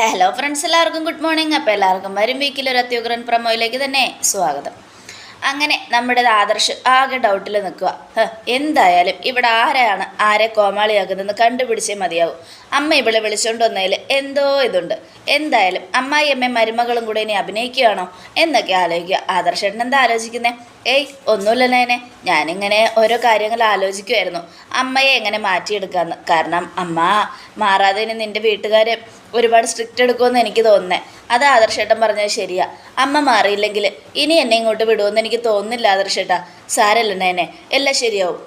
Hello friends എല്ലാവർക്കും good morning അപ്പോൾ എല്ലാവർക്കും വരും വീക്കിൽ ഒരു അത്യുഗ്രൻ പ്രമോയിലേക്ക് തന്നെ സ്വാഗതം. അങ്ങനെ നമ്മുടെ ആദർശ് ആകെ ഡൗട്ടിൽ നിൽക്കുക. എന്തായാലും ഇവിടെ ആരാണ് ആരെ കോമാളിയാക്കുന്നതെന്ന് കണ്ടുപിടിച്ചേ മതിയാവും. അമ്മ ഇവിടെ വിളിച്ചുകൊണ്ട് വന്നതിൽ എന്തോ ഇതുണ്ട്. എന്തായാലും അമ്മായി അമ്മയും മരുമകളും കൂടെ ഇനി അഭിനയിക്കുകയാണോ എന്നൊക്കെ ആലോചിക്കുക. ആദർശേട്ടൻ എന്താ ആലോചിക്കുന്നേ? ഏയ് ഒന്നുമില്ല നേനെ ഞാനിങ്ങനെ ഓരോ കാര്യങ്ങൾ ആലോചിക്കുമായിരുന്നു അമ്മയെ എങ്ങനെ മാറ്റിയെടുക്കാമെന്ന് കാരണം അമ്മ മാറാതെ ഇനി നിന്റെ വീട്ടുകാർ ഒരുപാട് സ്ട്രിക്റ്റ് എടുക്കുമെന്ന് എനിക്ക് തോന്നുന്നേ. അത് ആദർശേട്ടൻ പറഞ്ഞത് ശരിയാ. അമ്മ മാറിയില്ലെങ്കിൽ ഇനി എന്നെ ഇങ്ങോട്ട് വിടുമെന്ന് എനിക്ക് തോന്നുന്നില്ല ആദർശേട്ടാ. സാരല്ല നേനെ എല്ലാം ശരിയാവും.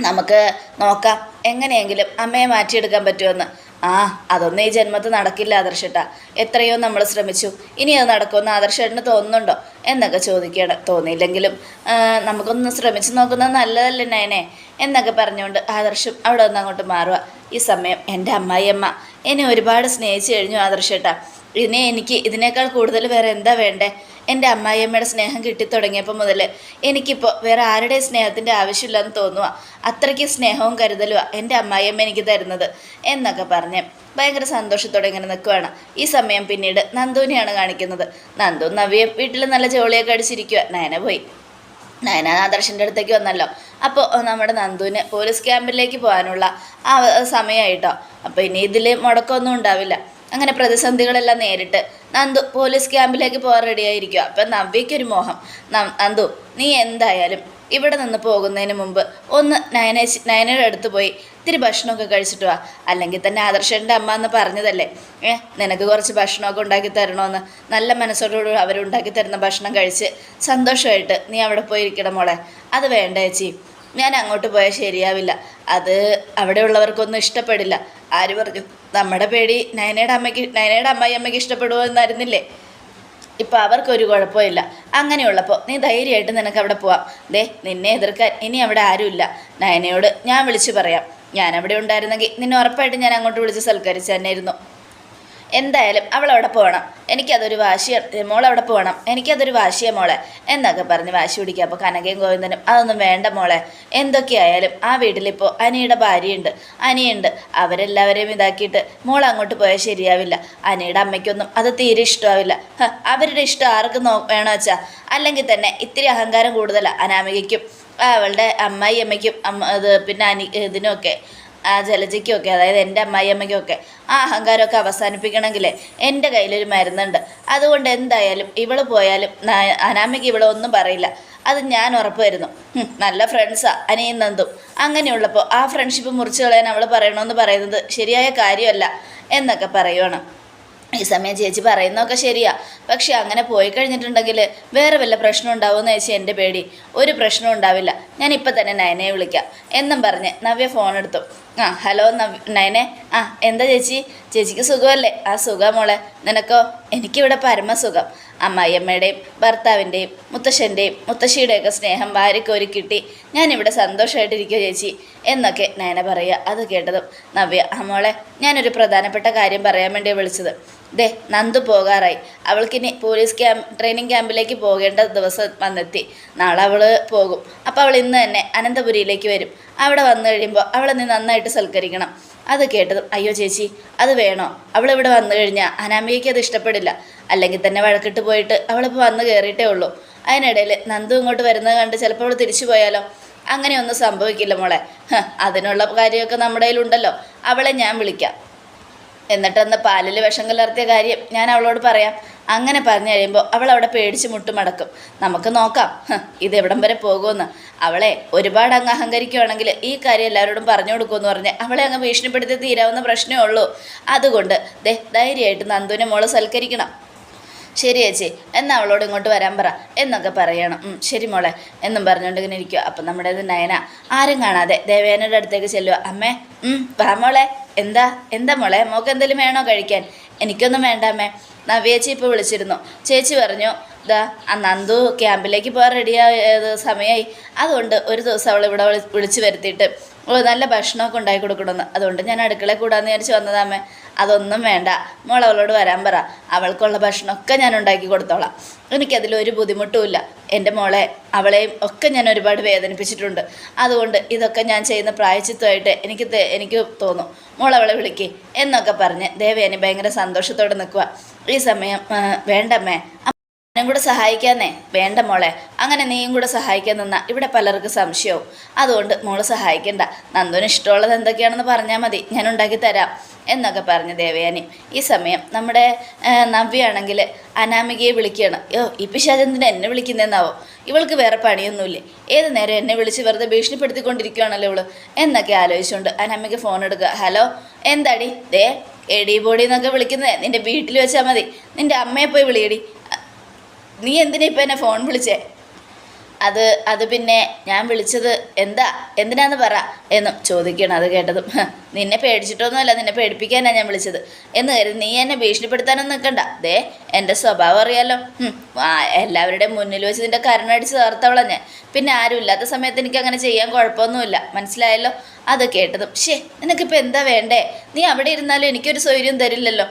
നമുക്ക് നോക്കാം എങ്ങനെയെങ്കിലും അമ്മയെ മാറ്റിയെടുക്കാൻ പറ്റുമെന്ന് ആ അതൊന്നും ഈ ജന്മത്ത് നടക്കില്ല ആദർശേട്ട. എത്രയോ നമ്മൾ ശ്രമിച്ചു. ഇനി അത് നടക്കുമെന്ന് ആദർശേട്ടന് തോന്നുന്നുണ്ടോ? എന്നൊക്കെ ചോദിക്കുകയാണ്. തോന്നിയില്ലെങ്കിലും നമുക്കൊന്ന് ശ്രമിച്ചു നോക്കുന്നത് നല്ലതല്ലേ നയനെ? എന്നൊക്കെ പറഞ്ഞുകൊണ്ട് ആദർശം അവിടെ നിന്ന് അങ്ങോട്ട് മാറുക. ഈ സമയം എന്റെ അമ്മായിയമ്മ എന്നെ ഒരുപാട് സ്നേഹിച്ചു കഴിഞ്ഞു ആദർശേട്ടാ. ഇനി എനിക്ക് ഇതിനേക്കാൾ കൂടുതൽ വേറെ എന്താ വേണ്ടേ? എന്റെ അമ്മായിയമ്മയുടെ സ്നേഹം കിട്ടിത്തുടങ്ങിയപ്പോൾ മുതൽ എനിക്കിപ്പോൾ വേറെ ആരുടെയും സ്നേഹത്തിന്റെ ആവശ്യമില്ലെന്ന് തോന്നുക അത്രയ്ക്ക് സ്നേഹവും കരുതലുക എന്റെ അമ്മായിയമ്മ എനിക്ക് തരുന്നത് എന്നൊക്കെ പറഞ്ഞ് ഭയങ്കര സന്തോഷത്തോടെ ഇങ്ങനെ നിൽക്കുകയാണ് ഈ സമയം പിന്നീട് നന്ദുവിനെയാണ് കാണിക്കുന്നത്. നന്ദു നവ്യം വീട്ടിൽ നല്ല ജോളിയൊക്കെ അടിച്ചിരിക്കുക നയന പോയി. നയന ആദർശന്റെ അടുത്തേക്ക് വന്നല്ലോ. അപ്പോൾ നമ്മുടെ നന്ദുവിന് പോലീസ് ക്യാമ്പിലേക്ക് പോകാനുള്ള ആ സമയമായിട്ടോ. അപ്പോൾ ഇനി ഇതിൽ മുടക്കമൊന്നും ഉണ്ടാവില്ല. അങ്ങനെ പ്രതിസന്ധികളെല്ലാം നേരിട്ട്. നന്ദു പോലീസ് ക്യാമ്പിലേക്ക് പോകാൻ റെഡിയായിരിക്കുക അപ്പം നവ്യയ്ക്കൊരു മോഹം. നന്ദു നീ എന്തായാലും ഇവിടെ നിന്ന് പോകുന്നതിന് മുമ്പ് ഒന്ന് നയന നയനയുടെ അടുത്ത് പോയി ഇത്തിരി ഭക്ഷണമൊക്കെ കഴിച്ചിട്ട് വാ. അല്ലെങ്കിൽ തന്നെ ആദർശന്റെ അമ്മ എന്ന് പറഞ്ഞതല്ലേ? ഏ നിനക്ക് കുറച്ച് ഭക്ഷണമൊക്കെ ഉണ്ടാക്കി തരണമെന്ന് നല്ല മനസ്സോടുകൂടി അവരുണ്ടാക്കി തരുന്ന ഭക്ഷണം കഴിച്ച് സന്തോഷമായിട്ട് നീ അവിടെ പോയിരിക്കണം മോളെ. അത് വേണ്ട ചേച്ചി. ഞാൻ അങ്ങോട്ട് പോയാൽ ശരിയാവില്ല. അത് അവിടെയുള്ളവർക്കൊന്നും ഇഷ്ടപ്പെടില്ല. ആര് പറഞ്ഞു? നമ്മുടെ പേടി നയനയുടെ അമ്മയ്ക്ക് നയനയുടെ അമ്മായി അമ്മയ്ക്ക് ഇഷ്ടപ്പെടുമോ എന്നായിരുന്നില്ലേ? ഇപ്പം അവർക്കൊരു കുഴപ്പമില്ല. അങ്ങനെയുള്ളപ്പോൾ നീ ധൈര്യമായിട്ട് നിനക്ക് അവിടെ പോവാം. ദേ നിന്നെ എതിർക്കാൻ ഇനി അവിടെ ആരുമില്ല. നയനയോട് ഞാൻ വിളിച്ചു പറയാം. ഞാൻ അവിടെ ഉണ്ടായിരുന്നെങ്കിൽ നിന്നെ ഉറപ്പായിട്ട് ഞാൻ അങ്ങോട്ട് വിളിച്ച് സൽക്കരിച്ച് തന്നെയായിരുന്നു. എന്തായാലും അവൾ അവിടെ പോകണം എനിക്കതൊരു വാശിയ മോൾ അവിടെ പോകണം എനിക്കതൊരു വാശിയ മോളെ. എന്നൊക്കെ പറഞ്ഞ് വാശി പിടിക്കുക അപ്പോൾ കനകയും ഗോവിന്ദനും അതൊന്നും വേണ്ട മോളെ. എന്തൊക്കെയായാലും ആ വീട്ടിലിപ്പോൾ അനിയുടെ ഭാര്യയുണ്ട്. അനിയുണ്ട്. അവരെല്ലാവരെയും ഇതാക്കിയിട്ട് മോൾ അങ്ങോട്ട് പോയാൽ ശരിയാവില്ല. അനിയുടെ അമ്മയ്ക്കൊന്നും അത് തീരെ ഇഷ്ടമാവില്ല. അവരുടെ ഇഷ്ടം ആർക്ക് നോ വേണോ വെച്ചാൽ അല്ലെങ്കിൽ തന്നെ ഇത്തിരി അഹങ്കാരം കൂടുതലാണ് അനാമികയ്ക്കും അവളുടെ അമ്മായി അമ്മയ്ക്കും അമ്മ ഇത് പിന്നെ അനി ഇതിനൊക്കെ. ആ ജലജയ്ക്കൊക്കെ അതായത് എന്റെ അമ്മായിയമ്മയ്ക്കൊക്കെ ആ അഹങ്കാരമൊക്കെ അവസാനിപ്പിക്കണമെങ്കിൽ എന്റെ കയ്യിലൊരു മരുന്നുണ്ട്. അതുകൊണ്ട് എന്തായാലും ഇവൾ പോയാലും ന- ഇവിടെ ഒന്നും പറയില്ല. അത് ഞാൻ ഉറപ്പ് വരുന്നു നല്ല ഫ്രണ്ട്സാ അനിയും നന്ദും. അങ്ങനെയുള്ളപ്പോൾ ആ ഫ്രണ്ട്ഷിപ്പ് മുറിച്ച് കളയാൻ അവൾ പറയണമെന്ന് പറയുന്നത് ശരിയായ കാര്യമല്ല എന്നൊക്കെ പറയുവാണ്. ഈ സമയം ചേച്ചി പറയുന്നതൊക്കെ ശരിയാ. പക്ഷെ അങ്ങനെ പോയി കഴിഞ്ഞിട്ടുണ്ടെങ്കിൽ വേറെ വല്ല പ്രശ്നം ഉണ്ടാവുമെന്ന് ചേച്ചി എന്റെ പേടി. ഒരു പ്രശ്നവും ഉണ്ടാവില്ല. ഞാൻ ഇപ്പം തന്നെ നയനയെ വിളിക്കാം. എന്നും പറഞ്ഞ് നവ്യ ഫോൺ എടുത്തു ആ ഹലോ നയനെ. ആ എന്താ ചേച്ചി? ചേച്ചിക്ക് സുഖമല്ലേ? ആ സുഖം മോളെ. നിനക്കോ? എനിക്കിവിടെ പരമസുഖം. അമ്മായിയമ്മയുടെയും ഭർത്താവിന്റെയും മുത്തശ്ശന്റെയും മുത്തശ്ശിയുടെയൊക്കെ സ്നേഹം വാരിക്കോരി കിട്ടി. ഞാനിവിടെ സന്തോഷമായിട്ടിരിക്കുക ചേച്ചി. എന്നൊക്കെ നയന പറയുക. അത് കേട്ടതും നവ്യ ആ മോളെ ഞാനൊരു പ്രധാനപ്പെട്ട കാര്യം പറയാൻ വേണ്ടി വിളിച്ചത്. ദേ നന്ദു പോകാറായി. അവൾക്കിനി പോലീസ് ക്യാമ്പ് ട്രെയിനിങ് ക്യാമ്പിലേക്ക് പോകേണ്ട ദിവസം വന്നെത്തി. നാളെ അവൾ പോകും. അപ്പോൾ അവൾ ഇന്ന് തന്നെ അനന്തപുരിയിലേക്ക് വരും. അവിടെ വന്നു കഴിയുമ്പോൾ അവളെ നീ നന്നായിട്ട് സൽക്കരിക്കണം. അത് കേട്ടതും അയ്യോ ചേച്ചി അത് വേണോ? അവളിവിടെ വന്നു കഴിഞ്ഞാൽ അനാമികയ്ക്ക് അത് ഇഷ്ടപ്പെടില്ല. അല്ലെങ്കിൽ തന്നെ വഴക്കിട്ട് പോയിട്ട് അവളിപ്പോൾ വന്ന് കയറിയിട്ടേ ഉള്ളൂ. അതിനിടയിൽ നന്ദു ഇങ്ങോട്ട് വരുന്നത് കണ്ട് ചിലപ്പോൾ അവൾ തിരിച്ചു പോയാലോ? അങ്ങനെയൊന്നും സംഭവിക്കില്ല മോളെ. അതിനുള്ള കാര്യമൊക്കെ നമ്മുടെ കയ്യിലുണ്ടല്ലോ. അവളെ ഞാൻ വിളിക്കാം. എന്നിട്ടന്ന് പാലിൽ വിഷം കലർത്തിയ കാര്യം ഞാൻ അവളോട് പറയാം. അങ്ങനെ പറഞ്ഞു കഴിയുമ്പോൾ അവൾ അവിടെ പേടിച്ച് മുട്ടുമടക്കും നമുക്ക് നോക്കാം. ഇത് എവിടം വരെ പോകുമെന്ന്. അവളെ ഒരുപാട് അങ്ങ് അഹങ്കരിക്കുകയാണെങ്കിൽ ഈ കാര്യം എല്ലാവരോടും പറഞ്ഞു കൊടുക്കുമെന്ന് പറഞ്ഞ് അവളെ അങ്ങ് ഭീഷണിപ്പെടുത്തി തീരാവുന്ന പ്രശ്നമേ ഉള്ളൂ. അതുകൊണ്ട് ദേ ധൈര്യമായിട്ട് നന്ദുവിനെ മോൾ സൽക്കരിക്കണം. ശരി ചേച്ചി എന്നാൽ അവളോട് ഇങ്ങോട്ട് വരാൻ പറ. എന്നൊക്കെ പറയണം. ശരി മോളെ. എന്നും പറഞ്ഞുകൊണ്ട് ഇങ്ങനെ ഇരിക്കുക അപ്പം നമ്മുടേത് നയന. ആരും കാണാതെ ദേവേനയുടെ അടുത്തേക്ക് ചെല്ലുക അമ്മേ വാ മോളെ. എന്താ എന്താ മോളെ? മോക്ക് എന്തെങ്കിലും വേണോ കഴിക്കാൻ? എനിക്കൊന്നും വേണ്ടാമേ നവ്യേച്ചി ഇപ്പോൾ വിളിച്ചിരുന്നു. ചേച്ചി പറഞ്ഞു ഇതാ ആ നന്ദു ക്യാമ്പിലേക്ക് പോകാൻ റെഡിയായത് സമയമായി അതുകൊണ്ട് ഒരു ദിവസം അവൾ ഇവിടെ വിളിച്ച് വരുത്തിയിട്ട്. നല്ല ഭക്ഷണമൊക്കെ ഉണ്ടാക്കി കൊടുക്കണമെന്ന്. അതുകൊണ്ട് ഞാൻ അടുക്കളയിൽ കൂടാമെന്ന് വിചാരിച്ച് വന്നതാമേ അതൊന്നും വേണ്ട. മോൾ അവളോട് വരാൻ പറ. അവൾക്കുള്ള ഭക്ഷണമൊക്കെ ഞാൻ ഉണ്ടാക്കി കൊടുത്തോളാം. എനിക്കതിലൊരു ബുദ്ധിമുട്ടുമില്ല എന്റെ മോളെ അവളെയും ഒക്കെ ഞാൻ ഒരുപാട് വേദനിപ്പിച്ചിട്ടുണ്ട്. അതുകൊണ്ട് ഇതൊക്കെ ഞാൻ ചെയ്യുന്ന പ്രായച്ചിത്വമായിട്ട് എനിക്ക് എനിക്ക് തോന്നും. മോൾ അവളെ വിളിക്കേ. എന്നൊക്കെ പറഞ്ഞ് ദേവയാനി ഭയങ്കര സന്തോഷത്തോടെ നിൽക്കുക ഈ സമയം വേണ്ടമ്മേ. ഞാനും കൂടെ സഹായിക്കാന്നേ? വേണ്ട മോളെ. അങ്ങനെ നീയും കൂടെ സഹായിക്കാൻ ഇവിടെ പലർക്കും സംശയവും. അതുകൊണ്ട് മോൾ സഹായിക്കണ്ട. നന്ദുവിന് ഇഷ്ടമുള്ളത് എന്തൊക്കെയാണെന്ന് പറഞ്ഞാൽ മതി. ഞാൻ ഉണ്ടാക്കി തരാം. എന്നൊക്കെ പറഞ്ഞു ദേവയാനി. ഈ സമയം നമ്മുടെ നവ്യാണെങ്കിൽ അനാമികയെ വിളിക്കുകയാണ്. യോ ഈ പിശാചന്തിനെ എന്നെ വിളിക്കുന്നതെന്നാവോ ഇവൾക്ക് വേറെ പണിയൊന്നുമില്ലേ? ഏത് നേരം എന്നെ വിളിച്ച് വെറുതെ ഭീഷണിപ്പെടുത്തിക്കൊണ്ടിരിക്കുകയാണല്ലോ ഇവൾ? എന്നൊക്കെ ആലോചിച്ചുകൊണ്ട് അനാമിക ഫോൺ എടുക്കുക. ഹലോ എന്താടി? ദേ എടി ബോഡി എന്നൊക്കെ വിളിക്കുന്നത് നിന്റെ വീട്ടിൽ വെച്ചാൽ മതി. നിന്റെ അമ്മയെ പോയി വിളിയടി. നീ എന്തിനാ ഇപ്പം എന്നെ ഫോൺ വിളിച്ചേ? അത് അത് പിന്നെ ഞാൻ വിളിച്ചത് എന്താ എന്തിനാന്ന് പറ എന്നും ചോദിക്കണം അത് കേട്ടതും. നിന്നെ പേടിച്ചിട്ടൊന്നുമല്ല നിന്നെ പേടിപ്പിക്കാനാണ് ഞാൻ വിളിച്ചത്. എന്ന് കരുതി നീ എന്നെ ഭീഷണിപ്പെടുത്താനൊന്നും നിൽക്കണ്ട. ദേ എന്റെ സ്വഭാവം അറിയാലോ. എല്ലാവരുടെയും മുന്നിൽ വെച്ച് നിന്റെ കരുണടിച്ച് തകർത്തവള ഞാൻ. പിന്നെ ആരും ഇല്ലാത്ത സമയത്ത് എനിക്ക് അങ്ങനെ ചെയ്യാൻ കുഴപ്പമൊന്നുമില്ല. മനസ്സിലായല്ലോ? അത് കേട്ടതും. ഷേ നിനക്കിപ്പോൾ എന്താ വേണ്ടേ? നീ അവിടെ ഇരുന്നാലും എനിക്കൊരു സൗകര്യം തരില്ലല്ലോ.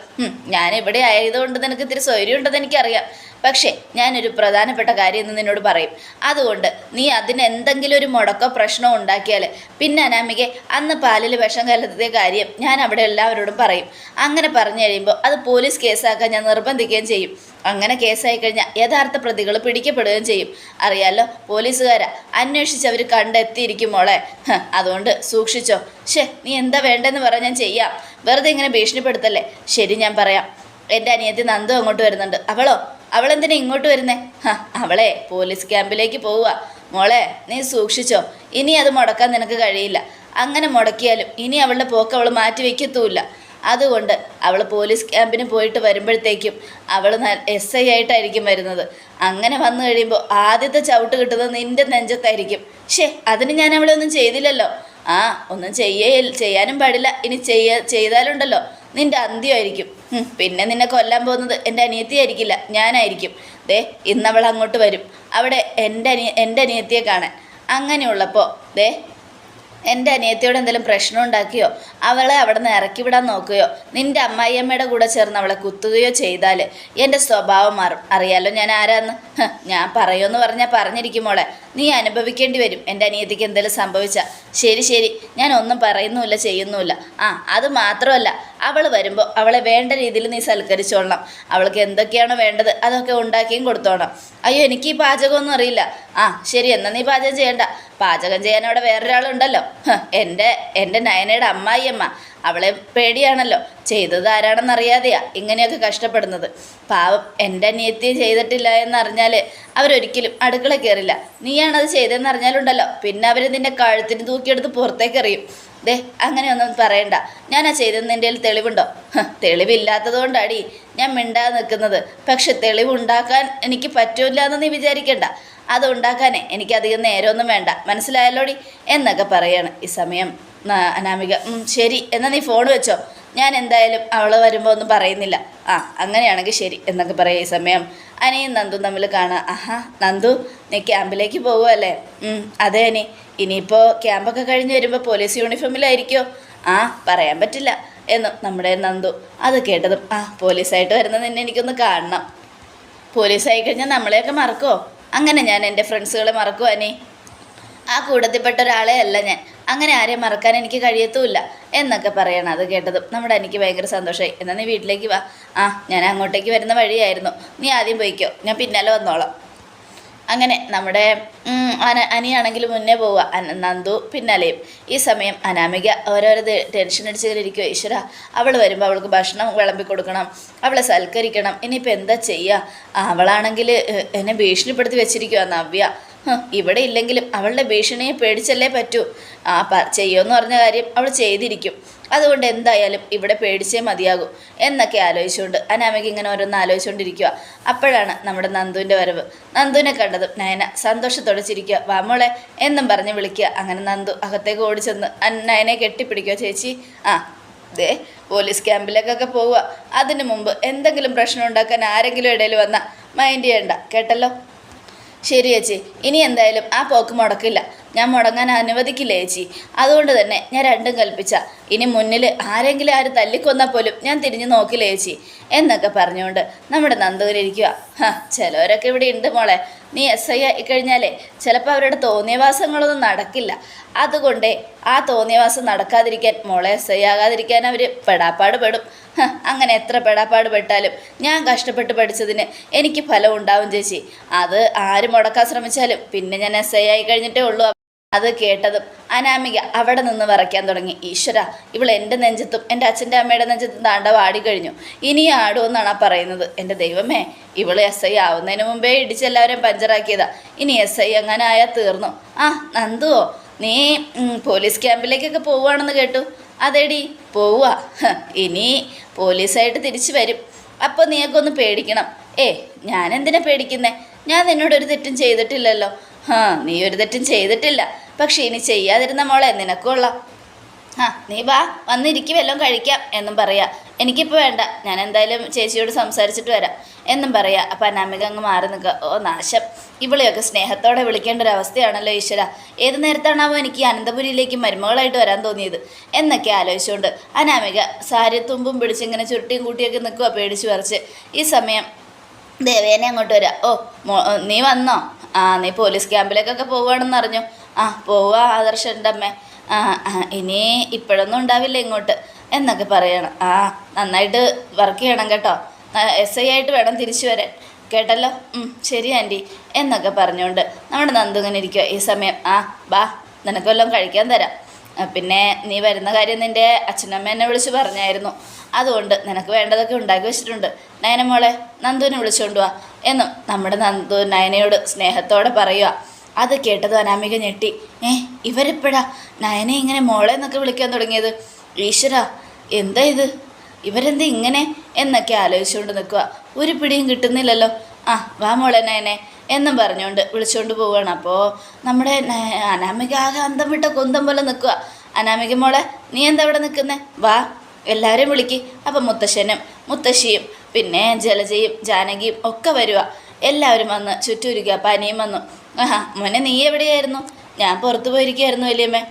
ഞാൻ ഇവിടെ ആയതുകൊണ്ട് നിനക്ക് ഇത്തിരി സൗകര്യം ഉണ്ടെന്ന് എനിക്കറിയാം. പക്ഷേ ഞാനൊരു പ്രധാനപ്പെട്ട കാര്യം ഇന്ന് നിന്നോട് പറയും. അതുകൊണ്ട് നീ അതിന് എന്തെങ്കിലും ഒരു മുടക്കോ പ്രശ്നമോ ഉണ്ടാക്കിയാൽ പിന്നെ അനാമികെ അന്ന് പാലിൽ വിഷം കലർത്തിയ കാര്യം ഞാൻ അവിടെ എല്ലാവരോടും പറയും. അങ്ങനെ പറഞ്ഞു കഴിയുമ്പോൾ അത് പോലീസ് കേസാക്കാൻ ഞാൻ നിർബന്ധിക്കുകയും ചെയ്യും. അങ്ങനെ കേസായി കഴിഞ്ഞാൽ യഥാർത്ഥ പ്രതികൾ പിടിക്കപ്പെടുകയും ചെയ്യും. അറിയാലോ പോലീസുകാരാ അന്വേഷിച്ച് അവർ കണ്ടെത്തിയിരിക്കും മോളെ. അതുകൊണ്ട് സൂക്ഷിച്ചോ. ഷേ നീ എന്താ വേണ്ടെന്ന് പറയാൻ ഞാൻ ചെയ്യാം. വെറുതെ ഇങ്ങനെ ഭീഷണിപ്പെടുത്തല്ലേ? ശരി ഞാൻ പറയാം. എന്റെ അനിയത്തി നന്ദു അങ്ങോട്ട് വരുന്നുണ്ട്. അവളോ? അവളെന്തിനാ ഇങ്ങോട്ട് വരുന്നേ? അവളെ പോലീസ് ക്യാമ്പിലേക്ക് പോവുക. മോളെ നീ സൂക്ഷിച്ചോ. ഇനി അത് മുടക്കാൻ നിനക്ക് കഴിയില്ല. അങ്ങനെ മുടക്കിയാലും ഇനി അവളുടെ പോക്ക് അവൾ മാറ്റി വയ്ക്കത്തുമില്ല അതുകൊണ്ട് അവൾ പോലീസ് ക്യാമ്പിന് പോയിട്ട് വരുമ്പോഴത്തേക്കും അവൾ എസ് ഐ ആയിട്ടായിരിക്കും വരുന്നത്. അങ്ങനെ വന്നു കഴിയുമ്പോൾ ആദ്യത്തെ ചവിട്ട് കിട്ടുന്നത് നിന്റെ നെഞ്ചത്തായിരിക്കും. ഷേ അതിന് ഞാൻ അവളെ ഒന്നും ചെയ്തില്ലല്ലോ. ആ ഒന്നും ചെയ്യേ ചെയ്യാനും പാടില്ല. ഇനി ചെയ്യ ചെയ്താലുണ്ടല്ലോ. നിന്റെ അന്ത്യമായിരിക്കും പിന്നെ നിന്നെ കൊല്ലാൻ പോകുന്നത് എന്റെ അനിയത്തിയായിരിക്കില്ല ഞാനായിരിക്കും. ദേ ഇന്നവൾ അങ്ങോട്ട് വരും. അവിടെ എന്റെ അനിയ എന്റെ അനിയത്തിയെ കാണാൻ. അങ്ങനെയുള്ളപ്പോൾ ദേ എന്റെ അനിയത്തിയോട് എന്തെങ്കിലും പ്രശ്നം ഉണ്ടാക്കിയോ? അവളെ അവിടെ നിന്ന് ഇറക്കി വിടാൻ നോക്കുകയോ? നിന്റെ അമ്മായിയമ്മയുടെ കൂടെ ചേർന്ന് അവളെ കുത്തുകയോ ചെയ്താൽ എന്റെ സ്വഭാവം മാറും. അറിയാലോ ഞാൻ ആരാന്ന്? ഞാൻ പറയുമെന്ന് പറഞ്ഞാൽ പറഞ്ഞിരിക്കും മോളെ. നീ അനുഭവിക്കേണ്ടി വരും എന്റെ അനിയത്തിക്ക് എന്തെങ്കിലും സംഭവിച്ചാൽ ശരി ശരി. ഞാൻ ഒന്നും പറയുന്നുമില്ല ചെയ്യുന്നുമില്ല. ആ അത് മാത്രമല്ല. അവൾ വരുമ്പോൾ അവളെ വേണ്ട രീതിയിൽ നീ സൽക്കരിച്ചോളണം. അവൾക്ക് എന്തൊക്കെയാണ് വേണ്ടത് അതൊക്കെ ഉണ്ടാക്കിയും കൊടുത്തോണം. അയ്യോ എനിക്ക് ഈ പാചകമൊന്നും അറിയില്ല. ആ ശരി എന്നാൽ നീ പാചകം ചെയ്യണ്ട. പാചകം ചെയ്യാൻ അവിടെ വേറൊരാളുണ്ടല്ലോ. എന്റെ എന്റെ നയനയുടെ അമ്മായിയമ്മ. അവളെ പേടിയാണല്ലോ. ചെയ്തത് ആരാണെന്നറിയാതെയാ ഇങ്ങനെയൊക്കെ കഷ്ടപ്പെടുന്നത്. പാവം എന്റെ അനിയത്തി ചെയ്തിട്ടില്ല എന്നറിഞ്ഞാൽ അവരൊരിക്കലും അടുക്കള കയറില്ല നീയാണത് ചെയ്തതെന്ന് അറിഞ്ഞാലുണ്ടല്ലോ. പിന്നെ അവർ നിന്നെ കഴുത്തിന് തൂക്കിയെടുത്ത് പുറത്തേക്ക് എറിയും. ദേ അങ്ങനെയൊന്നും പറയണ്ട. ഞാൻ ആ കയ്യിൽ തെളിവുണ്ടോ? തെളിവില്ലാത്തതുകൊണ്ട് തെളിവില്ലാത്തത് കൊണ്ടാടി ഞാൻ മിണ്ടാതെ നിൽക്കുന്നത്. പക്ഷെ തെളിവുണ്ടാക്കാൻ എനിക്ക് പറ്റൂല എന്ന് നീ വിചാരിക്കണ്ട. അത് ഉണ്ടാക്കാനേ എനിക്ക് അധികം നേരമൊന്നും വേണ്ട. മനസ്സിലായല്ലോടി? എന്നൊക്കെ പറയാണ് ഈ സമയം. അനാമിക. ശരി. എന്നാൽ നീ ഫോൺ വെച്ചോ. ഞാൻ എന്തായാലും അവൾ വരുമ്പോൾ ഒന്നും പറയുന്നില്ല. ആ അങ്ങനെയാണെങ്കിൽ ശരി എന്നൊക്കെ പറയാം ഈ സമയം. അനിയും നന്ദു തമ്മിൽ കാണാം. ആഹാ നന്ദു നീ ക്യാമ്പിലേക്ക് പോകുമല്ലേ അതെ അനി. ഇനിയിപ്പോൾ ക്യാമ്പൊക്കെ കഴിഞ്ഞ് വരുമ്പോൾ പോലീസ് യൂണിഫോമിലായിരിക്കുമോ ആ പറയാൻ പറ്റില്ല എന്നും നമ്മുടെ നന്ദു. അത് കേട്ടതും ആ പോലീസായിട്ട് വരുന്നത് തന്നെ എനിക്കൊന്ന് കാണണം. പോലീസായി കഴിഞ്ഞാൽ നമ്മളെയൊക്കെ മറക്കുമോ അങ്ങനെ ഞാൻ എന്റെ ഫ്രണ്ട്സുകളെ മറക്കുമോ അനി? ആ കൂട്ടത്തിൽപ്പെട്ട ഒരാളെ അല്ല ഞാൻ. അങ്ങനെ ആരെയും മറക്കാൻ എനിക്ക് കഴിയത്തുമില്ല എന്നൊക്കെ പറയണം അത് കേട്ടതും. നമ്മുടെ എനിക്ക് ഭയങ്കര സന്തോഷമായി എന്നാൽ നീ വീട്ടിലേക്ക് വാ. ആ ഞാൻ അങ്ങോട്ടേക്ക് വരുന്ന വഴിയായിരുന്നു. നീ ആദ്യം പോയിക്കോ. ഞാൻ പിന്നാലെ വന്നോളാം. അങ്ങനെ നമ്മുടെ അന അനിയാണെങ്കിൽ മുന്നേ പോവുക. നന്ദു പിന്നാലെയും. ഈ സമയം അനാമിക ഓരോരോ ടെൻഷൻ അടിച്ചിരിക്കുക ഈശ്വര അവൾ വരുമ്പോൾ അവൾക്ക് ഭക്ഷണം വിളമ്പി കൊടുക്കണം. അവളെ സൽക്കരിക്കണം. ഇനിയിപ്പോൾ എന്താ ചെയ്യുക അവളാണെങ്കിൽ എന്നെ ഭീഷണിപ്പെടുത്തി വെച്ചിരിക്കുക നവ്യ. ഇവിടെ ഇല്ലെങ്കിലും അവളുടെ ഭീഷണിയെ പേടിച്ചല്ലേ പറ്റൂ. ആ പ ചെയ്യുമെന്ന് പറഞ്ഞ കാര്യം അവൾ ചെയ്തിരിക്കും. അതുകൊണ്ട് എന്തായാലും ഇവിടെ പേടിച്ചേ മതിയാകും. എന്നൊക്കെ ആലോചിച്ചുകൊണ്ട് അനാമയ്ക്ക് ഇങ്ങനെ ഓരോന്ന് ആലോചിച്ചുകൊണ്ടിരിക്കുക അപ്പോഴാണ് നമ്മുടെ നന്ദുവിന്റെ വരവ്. നന്ദുവിനെ കണ്ടതും നയന സന്തോഷത്തോടെ ചിരിക്കുക വാമോളെ എന്നും പറഞ്ഞ് വിളിക്കുക. അങ്ങനെ നന്ദു അകത്തേക്ക് ഓടിച്ചെന്ന് നയനെ കെട്ടിപ്പിടിക്കുക ചേച്ചി. ആ ദേ പോലീസ് ക്യാമ്പിലേക്കൊക്കെ പോവുക അതിനു മുമ്പ് എന്തെങ്കിലും പ്രശ്നം ഉണ്ടാക്കാൻ ആരെങ്കിലും ഇടയിൽ വന്നാൽ മൈൻഡ് ചെയ്യണ്ട. കേട്ടല്ലോ? ശരി ചേച്ചി ഇനി എന്തായാലും ആ പോക്ക് മുടക്കില്ല. ഞാൻ മുടങ്ങാൻ അനുവദിക്കില്ല ചേച്ചി? അതുകൊണ്ട് തന്നെ ഞാൻ രണ്ടും കൽപ്പിച്ച. ഇനി മുന്നിൽ ആരെങ്കിലും ആര് തല്ലിക്കൊന്നാൽ പോലും ഞാൻ തിരിഞ്ഞു നോക്കില്ല ചേച്ചി? എന്നൊക്കെ പറഞ്ഞുകൊണ്ട് നമ്മുടെ നന്ദൂരിരിക്കുക ഹാ ചിലവരൊക്കെ ഇവിടെ ഉണ്ട് മോളെ. നീ എസ് ഐ ആയി കഴിഞ്ഞാലേ ചിലപ്പോൾ അവരുടെ തോന്നിയവാസങ്ങളൊന്നും നടക്കില്ല. അതുകൊണ്ടേ ആ തോന്നിയവാസം നടക്കാതിരിക്കാൻ മോളെ എസ് ഐ ആകാതിരിക്കാൻ അവർ പെടാപ്പാട് പെടും. അങ്ങനെ എത്ര പെടാപ്പാട് പെട്ടാലും ഞാൻ കഷ്ടപ്പെട്ട് പഠിച്ചതിന് എനിക്ക് ഫലം ഉണ്ടാവും ചേച്ചി. അത് ആരും മുടക്കാൻ ശ്രമിച്ചാലും പിന്നെ ഞാൻ എസ് ഐ ആയി കഴിഞ്ഞിട്ടേ ഉള്ളൂ. അത് കേട്ടതും അനാമിക അവിടെ നിന്ന് വരയ്ക്കാൻ തുടങ്ങി. ഈശ്വര ഇവൾ എന്റെ നെഞ്ചത്തും എന്റെ അച്ഛന്റെ അമ്മയുടെ നെഞ്ചത്തും താണ്ട വാടി കഴിഞ്ഞു. ഇനി ആടുമെന്നാണ് ആ പറയുന്നത്. എന്റെ ദൈവമേ ഇവൾ എസ് ഐ ആവുന്നതിന് മുമ്പേ ഇടിച്ചെല്ലാവരും പഞ്ചറാക്കിയതാ. ഇനി എസ് ഐ അങ്ങനെ ആയാൽ തീർന്നു? ആ നന്ദുവോ നീ പോലീസ് ക്യാമ്പിലേക്കൊക്കെ പോവുകയാണെന്ന് കേട്ടു. അതെടി പോവുക ഇനി പോലീസായിട്ട് തിരിച്ചു വരും. അപ്പോൾ നീയൊക്കെ ഒന്ന് പേടിക്കണം. ഏ ഞാൻ എന്തിനാ പേടിക്കുന്നേ? ഞാൻ നിന്നോടൊരു തെറ്റും ചെയ്തിട്ടില്ലല്ലോ. ഹാ നീ ഒരു തെറ്റും ചെയ്തിട്ടില്ല. പക്ഷെ ഇനി ചെയ്യാതിരുന്ന മോളെ നിനക്കുള്ള ആ നീ വാ വന്നിരിക്കും എല്ലാം കഴിക്കാം എന്നും പറയാ. എനിക്കിപ്പോൾ വേണ്ട ഞാൻ എന്തായാലും ചേച്ചിയോട് സംസാരിച്ചിട്ട് വരാം എന്നും പറയാ. അപ്പം അനാമിക അങ്ങ് മാറി നിൽക്കുക. ഓ നാശം. ഇവളെയൊക്കെ സ്നേഹത്തോടെ വിളിക്കേണ്ട ഒരു അവസ്ഥയാണല്ലോ ഈശ്വര. ഏത് നേരത്താണാവോ എനിക്ക് അനന്തപുരിയിലേക്ക് മരുമകളായിട്ട് വരാൻ തോന്നിയത്? എന്നൊക്കെ ആലോചിച്ചുകൊണ്ട് അനാമിക സാരി തുമ്പും പിടിച്ചിങ്ങനെ ചുരുട്ടിയും കൂട്ടിയൊക്കെ നിൽക്കുക പേടിച്ച് പറിച്ച് ഈ സമയം ദേവേനെ അങ്ങോട്ട് വരാം. ഓ നീ വന്നോ? ആ നീ പോലീസ് ക്യാമ്പിലേക്കൊക്കെ പോവുകയാണെന്ന് അറിഞ്ഞു. ആ പോവാ ആദർശന്റെ അമ്മേ. ആ ഇനി ഇപ്പോഴൊന്നും ഉണ്ടാവില്ല ഇങ്ങോട്ട് എന്നൊക്കെ പറയണം. ആ നന്നായിട്ട് വർക്ക് ചെയ്യണം കേട്ടോ. എസ് ഐ ആയിട്ട് വേണം തിരിച്ചു വരാൻ. കേട്ടല്ലോ? ശരി ആന്റി എന്നൊക്കെ പറഞ്ഞുകൊണ്ട് നമ്മുടെ നന്ദു ഇങ്ങനെ ഇരിക്കുക ഈ സമയം ആ ബാ നിനക്ക് വല്ലതും കഴിക്കാൻ തരാം. പിന്നെ നീ വരുന്ന കാര്യം നിന്റെ അച്ഛനമ്മ എന്നെ വിളിച്ച് പറഞ്ഞായിരുന്നു. അതുകൊണ്ട് നിനക്ക് വേണ്ടതൊക്കെ ഉണ്ടാക്കി വെച്ചിട്ടുണ്ട്. നയന മോളെ നന്ദുവിനെ വിളിച്ചുകൊണ്ട് വാ എന്നും നമ്മുടെ നന്ദു നയനയോട് സ്നേഹത്തോടെ പറയുക അത് കേട്ടത് അനാമിക ഞെട്ടി. ഏ ഇവരെപ്പോഴാ? നയനെ ഇങ്ങനെ മോളെ എന്നൊക്കെ വിളിക്കാൻ തുടങ്ങിയത്? ഈശ്വര എന്താ ഇത്? ഇവരെന്താ ഇങ്ങനെ? എന്നൊക്കെ ആലോചിച്ചുകൊണ്ട് നിൽക്കുക ഒരു പിടിയും കിട്ടുന്നില്ലല്ലോ. ആ വാ മോളെ നയനെ എന്നും പറഞ്ഞുകൊണ്ട് വിളിച്ചുകൊണ്ട് പോവുകയാണ്. അപ്പോൾ നമ്മുടെ അനാമിക ആകെ അന്തം വിട്ട കുന്തം പോലെ നിൽക്കുക അനാമിക മോളെ നീ എന്താ ഇവിടെ നിൽക്കുന്നേ? വാ എല്ലാവരെയും വിളിക്ക്. അപ്പം മുത്തശ്ശനും മുത്തശ്ശിയും പിന്നെ ജലജയും ജാനകിയും ഒക്കെ വരുക എല്ലാവരും വന്ന് ചുറ്റൂരിക്കുക പനിയും വന്നു. ആഹാ മോനെ നീ എവിടെയായിരുന്നു? ഞാൻ പുറത്തു പോയിരിക്കുകയായിരുന്നു വലിയമ്മേ.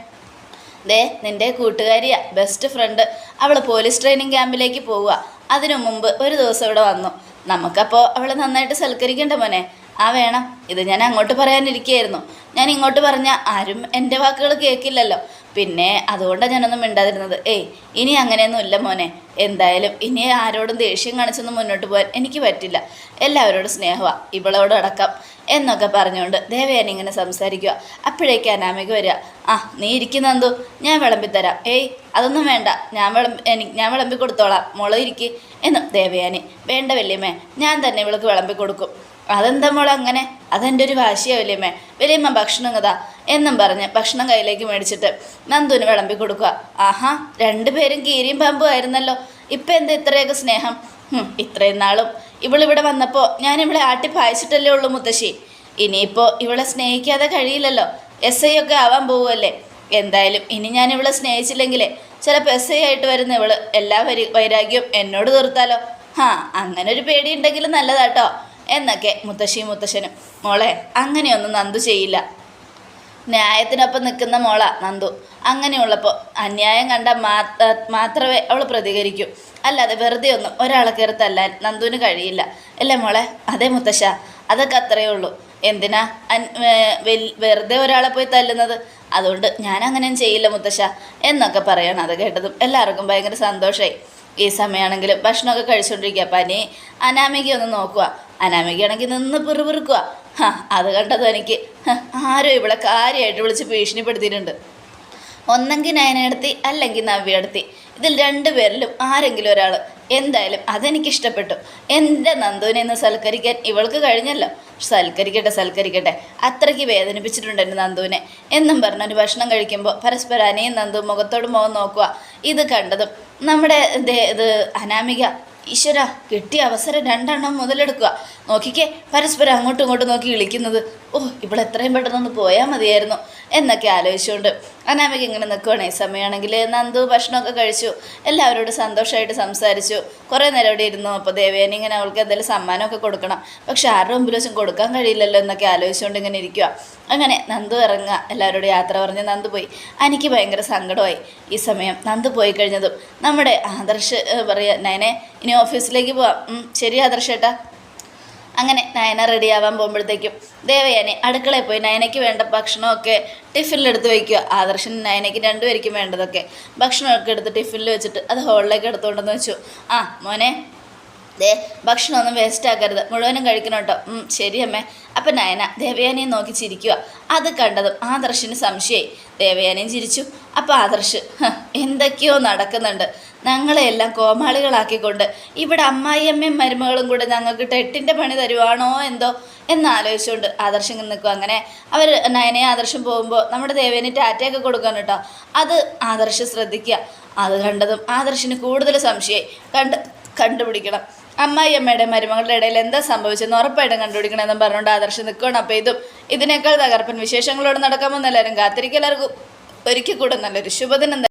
ദേ നിന്റെ കൂട്ടുകാരിയാ ബെസ്റ്റ് ഫ്രണ്ട് അവൾ പോലീസ് ട്രെയിനിങ് ക്യാമ്പിലേക്ക് പോവുക. അതിനു മുമ്പ് ഒരു ദിവസം ഇവിടെ വന്നു. നമുക്കപ്പോൾ അവളെ നന്നായിട്ട് സൽക്കരിക്കണ്ട മോനെ. ആ വേണം. ഇത് ഞാൻ അങ്ങോട്ട് പറയാനിരിക്കുകയായിരുന്നു. ഞാൻ ഇങ്ങോട്ട് പറഞ്ഞാൽ ആരും എന്റെ വാക്കുകൾ കേൾക്കില്ലല്ലോ. പിന്നെ അതുകൊണ്ടാണ് ഞാനൊന്നും മിണ്ടാതിരുന്നത്. ഏയ് ഇനി അങ്ങനെയൊന്നും ഇല്ല മോനെ. എന്തായാലും ഇനി ആരോടും ദേഷ്യം കാണിച്ചൊന്നും മുന്നോട്ട് പോകാൻ എനിക്ക് പറ്റില്ല. എല്ലാവരോടും സ്നേഹമാണ് ഇവളോട് അടക്കം എന്നൊക്കെ പറഞ്ഞുകൊണ്ട് ദേവയാനി ഇങ്ങനെ സംസാരിക്കുക അപ്പോഴേക്ക് അനാമിക വരിക. ആ നീ ഇരിക്കുന്ന എന്തോ ഞാൻ വിളമ്പിത്തരാം ഏയ് അതൊന്നും വേണ്ട. ഞാൻ വിളമ്പി എനിക്ക് ഞാൻ വിളമ്പി കൊടുത്തോളാം. മോളെ എന്നും ദേവയാനി വേണ്ട വല്യമ്മേ ഞാൻ തന്നെ ഇവൾക്ക് വിളമ്പി കൊടുക്കും. അതെന്താ മോളെ അങ്ങനെ? അതെന്റെ ഒരു വാശിയാ വല്യമ്മേ വലിയമ്മ ഭക്ഷണം കഥാ എന്നും പറഞ്ഞ് ഭക്ഷണം കയ്യിലേക്ക് മേടിച്ചിട്ട് നന്ദുവിന് വിളമ്പി കൊടുക്കുക. ആഹാ രണ്ടുപേരും കീരിയും പാമ്പും ആയിരുന്നല്ലോ. ഇപ്പം എന്താ ഇത്രയൊക്കെ സ്നേഹം? ഇത്രയും നാളും ഇവളിവിടെ വന്നപ്പോൾ ഞാൻ ഇവളെ ആട്ടി പായിച്ചിട്ടല്ലേ ഉള്ളൂ മുത്തശ്ശി. ഇനിയിപ്പോൾ ഇവളെ സ്നേഹിക്കാതെ കഴിയില്ലല്ലോ. എസ് ഐ ഒക്കെ ആവാൻ പോവുമല്ലേ എന്തായാലും ഇനി ഞാൻ ഇവളെ സ്നേഹിച്ചില്ലെങ്കിലേ ചിലപ്പോൾ എസ് ഐ ആയിട്ട് വരുന്ന ഇവൾ എല്ലാ വരി വൈരാഗ്യവും എന്നോട് തീർത്താലോ. ഹാ അങ്ങനെ ഒരു പേടിയുണ്ടെങ്കിലും നല്ലതാട്ടോ. എന്നൊക്കെ മുത്തശ്ശിയും മുത്തശ്ശനും. മോളെ അങ്ങനെയൊന്നും നന്ദു ചെയ്യില്ല. ന്യായത്തിനൊപ്പം നിൽക്കുന്ന മോള നന്ദു. അങ്ങനെയുള്ളപ്പോൾ അന്യായം കണ്ട മാത്ര മാത്രമേ അവൾ പ്രതികരിക്കൂ. അല്ലാതെ വെറുതെ ഒന്നും ഒരാളെ കയറി തല്ലാൻ നന്ദുവിന് കഴിയില്ല. അല്ലേ മോളെ? അതേ മുത്തശ്ശ. അതൊക്കെ അത്രയേ ഉള്ളൂ. എന്തിനാ വെറുതെ ഒരാളെ പോയി തല്ലുന്നത്? അതുകൊണ്ട് ഞാൻ അങ്ങനെയും ചെയ്യില്ല മുത്തശ്ശ. എന്നൊക്കെ പറയണം അത് കേട്ടതും എല്ലാവർക്കും ഭയങ്കര സന്തോഷമായി ഈ സമയമാണെങ്കിലും ഭക്ഷണമൊക്കെ കഴിച്ചുകൊണ്ടിരിക്കുക പനി അനി ഒന്ന് നോക്കുക അനാമികയാണെങ്കിൽ നിന്ന് പിറുപിറുക്കുക അത് കണ്ടത് എനിക്ക്? ആരോ ഇവിടെ കാര്യമായിട്ട് വിളിച്ച് ഭീഷണിപ്പെടുത്തിയിട്ടുണ്ട്. ഒന്നെങ്കിൽ നയനടുത്തി അല്ലെങ്കിൽ നവ്യയെടുത്തി. ഇതിൽ രണ്ടുപേരിലും ആരെങ്കിലും ഒരാൾ എന്തായാലും അതെനിക്ക് ഇഷ്ടപ്പെട്ടു എന്റെ നന്ദുവിനെ ഇന്ന് സൽക്കരിക്കാൻ ഇവൾക്ക് കഴിഞ്ഞല്ലോ. സൽക്കരിക്കട്ടെ സൽക്കരിക്കട്ടെ. അത്രയ്ക്ക് വേദനിപ്പിച്ചിട്ടുണ്ട് എന്റെ നന്ദുവിനെ. എന്നും പറഞ്ഞൊരു ഭക്ഷണം കഴിക്കുമ്പോൾ പരസ്പരം അനിയും നന്ദു മുഖത്തോട് മുഖം നോക്കുക ഇത് കണ്ടതും നമ്മുടെ ഇത് അനാമിക ഈശ്വര കിട്ടിയ അവസരം രണ്ടെണ്ണം മുതലെടുക്കുക. നോക്കിക്കേ പരസ്പരം അങ്ങോട്ടും ഇങ്ങോട്ടും നോക്കി വിളിക്കുന്നത്. ഓ ഇവിടെ എത്രയും പെട്ടെന്നൊന്ന് പോയാൽ മതിയായിരുന്നു. എന്നൊക്കെ ആലോചിച്ചുകൊണ്ട് അനാമിക ഇങ്ങനെ നിൽക്കുകയാണ് സമയമാണെങ്കിൽ നന്ദു ഭക്ഷണമൊക്കെ കഴിച്ചു. എല്ലാവരോടും സന്തോഷമായിട്ട് സംസാരിച്ചു. കുറേ നേരം ഇവിടെ ഇരുന്നു. അപ്പോൾ ദേവേനെ ഇങ്ങനെ അവൾക്ക് എന്തെങ്കിലും സമ്മാനമൊക്കെ കൊടുക്കണം. പക്ഷെ ആരുടെ മുമ്പിൽ വെച്ചും കൊടുക്കാൻ കഴിയില്ലല്ലോ എന്നൊക്കെ ആലോചിച്ചുകൊണ്ട് ഇങ്ങനെ ഇരിക്കുക അങ്ങനെ നന്ദു ഇറങ്ങുക. എല്ലാവരോടും യാത്ര പറഞ്ഞ് നന്ദു പോയി. എനിക്ക് ഭയങ്കര സങ്കടമായി. ഈ സമയം നന്ദു പോയി കഴിഞ്ഞതും നമ്മുടെ ആദർശ് പറയുക നയനെ ഇനി ഓഫീസിലേക്ക് പോവാം. ശരി ആദർശ് ഏട്ടാ. അങ്ങനെ നയന റെഡിയാവാൻ പോകുമ്പോഴത്തേക്കും ദേവയാനി അടുക്കളയിൽ പോയി നയനയ്ക്ക് വേണ്ട ഭക്ഷണമൊക്കെ ടിഫിനിലെടുത്ത് വയ്ക്കുക ആദർശൻ നയനയ്ക്ക് രണ്ടുപേർക്കും വേണ്ടതൊക്കെ ഭക്ഷണമൊക്കെ എടുത്ത് ടിഫിനിൽ വെച്ചിട്ട് അത് ഹോളിലേക്ക് എടുത്തുകൊണ്ടെന്ന് വെച്ചു. ആ മോനെ. ദേ ഭക്ഷണമൊന്നും വേസ്റ്റ് ആക്കരുത്. മുഴുവനും കഴിക്കണം കേട്ടോ ശരി അമ്മേ. അപ്പം നയന ദേവയാനിയെ നോക്കി ചിരിക്കുക. അത് കണ്ടതും ആദർശിന് സംശയമായി ദേവയാനിയും ചിരിച്ചു. അപ്പോൾ ആദർശ് "ഹ്, എന്തൊക്കെയോ നടക്കുന്നുണ്ട്. ഞങ്ങളെയെല്ലാം കോമാളികളാക്കിക്കൊണ്ട് ഇവിടെ അമ്മായിയമ്മയും മരുമകളും കൂടെ ഞങ്ങൾക്ക് ടെട്ടിന്റെ പണി തരുവാണോ എന്തോ എന്നാലോചിച്ചുകൊണ്ട് ആദർശം നിൽക്കും അങ്ങനെ അവർ നയനെ ആദർശം പോകുമ്പോൾ നമ്മുടെ ദേവേനെ ടാറ്റയൊക്കെ കൊടുക്കാൻ കേട്ടോ. അത് ആദർശം ശ്രദ്ധിക്കുക. അത് കണ്ടതും ആദർശിന് കൂടുതൽ സംശയമായി. കണ്ട് കണ്ടുപിടിക്കണം. അമ്മായി അമ്മയുടെ മരുമകളുടെ ഇടയിൽ എന്താ സംഭവിച്ചെന്ന് ഉറപ്പായിട്ടും കണ്ടുപിടിക്കണം എന്നും പറഞ്ഞുകൊണ്ട് ആദർശം നിൽക്കണം അപ്പോൾ ഇതും ഇതിനേക്കാൾ തകർപ്പൻ വിശേഷങ്ങളോട് നടക്കാമെന്ന് എല്ലാവരും കാത്തിരിക്കും എല്ലാവർക്കും ഒരിക്കൽ കൂടെ നല്ലൊരു ശുഭദിനം